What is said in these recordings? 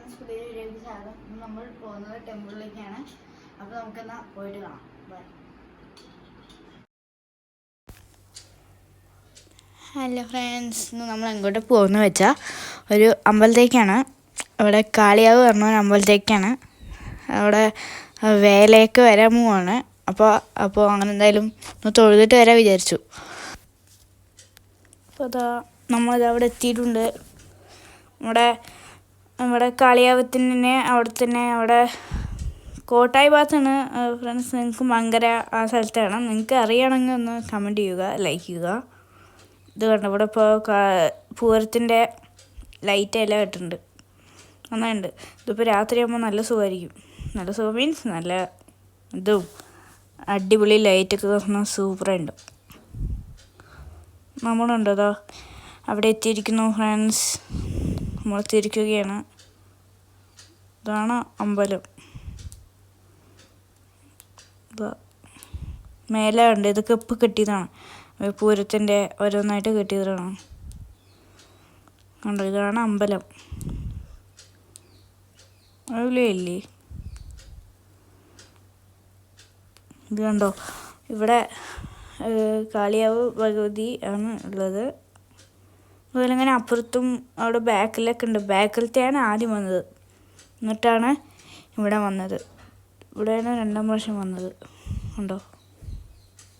Friends പുതിയ വീഡിയോയ്ക്ക് സ്വാഗതം നമ്മൾ പോകുന്നത് ടെമ്പിളിലേക്കാണ് അപ്പോൾ നമുക്കെന്നാ പോയിട്ട് കാണാം. ബൈ ഹലോ ഫ്രണ്ട്സ് നമ്മൾ എങ്ങോട്ട് പോകുന്ന വെച്ചാൽ ഒരു അമ്പലത്തേക്കാണ്. അവിടെ കാളിയാവ് പറഞ്ഞ അമ്പലത്തേക്കാണ്. അവിടെ വേലയൊക്കെ വരാൻ പോവാണ്. അപ്പോൾ അപ്പോൾ അങ്ങനെ എന്തായാലും ഒന്ന് തൊഴുതിട്ട് വരാൻ വിചാരിച്ചു. അപ്പോൾ അതാ നമ്മളിത് അവിടെ എത്തിയിട്ടുണ്ട്. നമ്മുടെ നമ്മുടെ കാളിയാവത്തിന് അവിടെ തന്നെ അവിടെ കോട്ടായി ഭാഗത്താണ് ഫ്രണ്ട്സ് നിങ്ങൾക്ക് മങ്കര ആ സ്ഥലത്താണ് നിങ്ങൾക്ക് അറിയണമെങ്കിൽ ഒന്ന് കമന്റ് ചെയ്യുക ലൈക്ക് ചെയ്യുക. ഇത് കണ്ടോ ഇവിടെ ഇപ്പോൾ പൂരത്തിന്റെ ലൈറ്റ് എല്ലാം ഇട്ടിട്ടുണ്ട്. നന്നായിട്ടുണ്ട്. ഇതിപ്പോൾ രാത്രിയാകുമ്പോൾ നല്ല സുഖമായിരിക്കും. നല്ല സുഖം മീൻസ് നല്ല ഇതും അടിപൊളി ലൈറ്റൊക്കെ തന്ന സൂപ്പറുണ്ട്. നമ്മളുണ്ടോ അവിടെ എത്തിയിരിക്കുന്നു ഫ്രണ്ട്സ് നമ്മൾ തിരിക്കുകയാണ് ഇതാണ് അമ്പലം. മേലെ ഉണ്ട് ഇത് ഇപ്പം കെട്ടിയതാണ്. പൂരത്തിന്റെ ഓരോന്നായിട്ട് കെട്ടിയതാണ്. കണ്ടോ ഇതാണ് അമ്പലം. അതിലേ ഇത് കണ്ടോ ഇവിടെ കാളിയാവ് ഭഗവതി ആണ് ഉള്ളത്. അതുപോലെ ഇങ്ങനെ അപ്പുറത്തും അവിടെ ബാക്കിലൊക്കെ ഉണ്ട് ബാക്കിലത്തെയാണ് ആദ്യം വന്നത്. എന്നിട്ടാണ് ഇവിടെ വന്നത്. ഇവിടെയാണ് രണ്ടാം പ്രാവശ്യം വന്നത്. ഉണ്ടോ?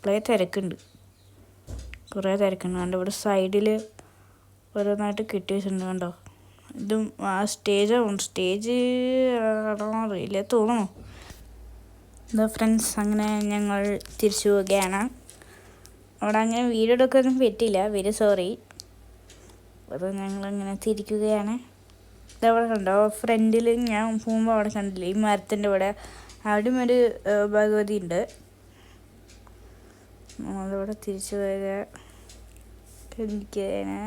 കുറേ തിരക്കുണ്ട്. കുറേ തിരക്കുണ്ട്. കണ്ടോ? ഇവിടെ സൈഡിൽ ഓരോന്നായിട്ട് കെട്ടി വെച്ചിട്ടുണ്ട്. കണ്ടോ? ഇതും ആ സ്റ്റേജ് സ്റ്റേജ് ആണോ അറിയില്ല. തോന്നുന്നു. എന്താ ഫ്രണ്ട്സ് അങ്ങനെ ഞങ്ങൾ തിരിച്ചു പോവുകയാണ്. അവിടെ അങ്ങനെ വീഡിയോ എടുക്കാനൊന്നും പറ്റിയില്ല. Very sorry. അപ്പോൾ ഞങ്ങളങ്ങനെ തിരിക്കുകയാണ്. ഇതവിടെ കണ്ടോ? ഫ്രണ്ടിൽ ഞാൻ പോകുമ്പോൾ അവിടെ കണ്ടില്ല? ഈ മരത്തിന്റെ ഇവിടെ അവിടെയും ഒരു ഭഗവതി ഉണ്ട്. അതവിടെ തിരിച്ചു പോയത് കണ്ടിരിക്കുകയാണ്.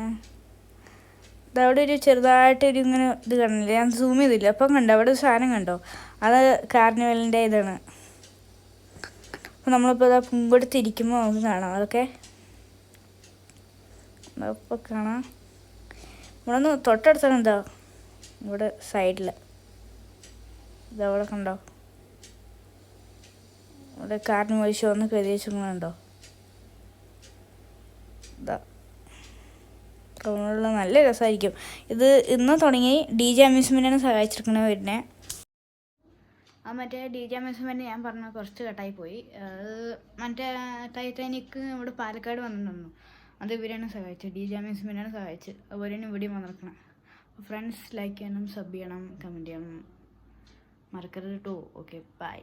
അവിടെ ഒരു ചെറുതായിട്ടൊരു ഇങ്ങനെ ഇത് കാണില്ല ഞാൻ സൂം ചെയ്തില്ല. അപ്പം കണ്ടോ? അവിടെ ഒരു സാധനം കണ്ടോ? അത് കാർണിവലിന്റെ ഇതാണ്. അപ്പം നമ്മളിപ്പോൾ ഇതാ മുമ്പെടുത്ത് ഇരിക്കുമ്പോൾ നമുക്ക് കാണാം. അതൊക്കെ. അപ്പോൾ കാണാം. ഇവിടെ ഒന്ന് തൊട്ടടുത്താണ് എന്താ ഇവിടെ സൈഡിൽ ഇതവിടെ കണ്ടോ? ഇവിടെ കാരണം വഴി ഒന്ന് കരുതി വെച്ചിട്ടുണ്ടോ ഇതാ. ടൗണിലുള്ള നല്ല രസമായിരിക്കും ഇത് ഇന്ന് തുടങ്ങി ഡി ജെ അമ്യൂസ്മെന്റാണ് സഹായിച്ചിരിക്കുന്നത് വരുന്നേ ആ മറ്റേ ഡി ജെ അമ്യൂസ്മെന്റ് ഞാൻ പറഞ്ഞ കുറച്ച് കട്ടായി പോയി. അത് മറ്റേ ടൈറ്റാനിക്ക് ഇവിടെ പാലക്കാട് വന്നിട്ടുണ്ടായിരുന്നു അത് ഇവരെയാണ് സഹായിച്ചത്. ഡി ജെ അമ്യൂസ്മെന്റാണ് സഹായിച്ചത്. അതുപോലെയാണ് ഇവിടെയും വന്നിരിക്കണം ഫ്രണ്ട്സ് ലൈക്ക് ചെയ്യണം സബ് ചെയ്യണം കമന്റ് ചെയ്യണം. മറക്കരുത് കേട്ടോ ഓക്കെ ബൈ